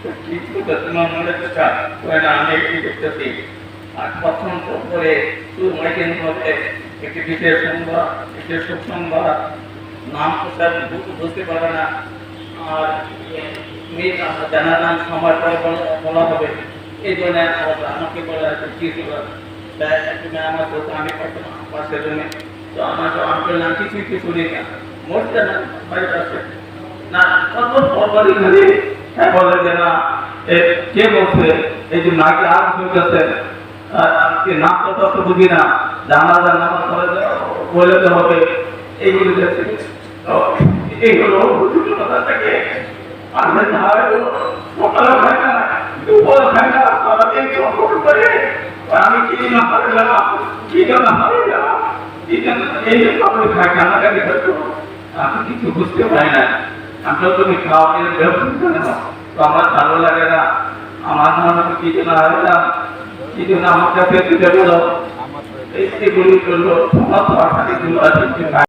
করতেছে না মনে হচ্ছে না আমি কি দেখতেছি আর প্রথম করে শুধু মধ্যে একটি বিশেষ সংবাদ একটি সুখ সংবাদ নাম প্রচার বুঝতে পারে না আর জানার নাম সময় পরে বলা- হবে এই জন্য আমাকে বলা কি একটু মেয়ে আমার বলতো আমি পাশে জন্য তো আমার তো আমি বললাম কিছুই কিছু শুনি না মরতে না বাড়ির পাশে না হ্যাঁ বলে যে না কে বলছে? এই যে নাকি আর শুনতেছে আজকে নাম তো তত বুঝি না জানাজার নাম বলে তো হবে, এইগুলো তো এইগুলো বুঝুন কথা থেকে। করে। আমি কি না হারলাম কি জন্য হারলাম কি জন্য এই জন্য আমি কিছু বুঝতে পারি না। আমি তুমি খাওয়া নিয়ে ব্যবস্থা না। আমার ভালো লাগে না। আমার হয় কি জন্য না কি জন্য আমার কাছে দিতে বলো এই এগুলি করল আশা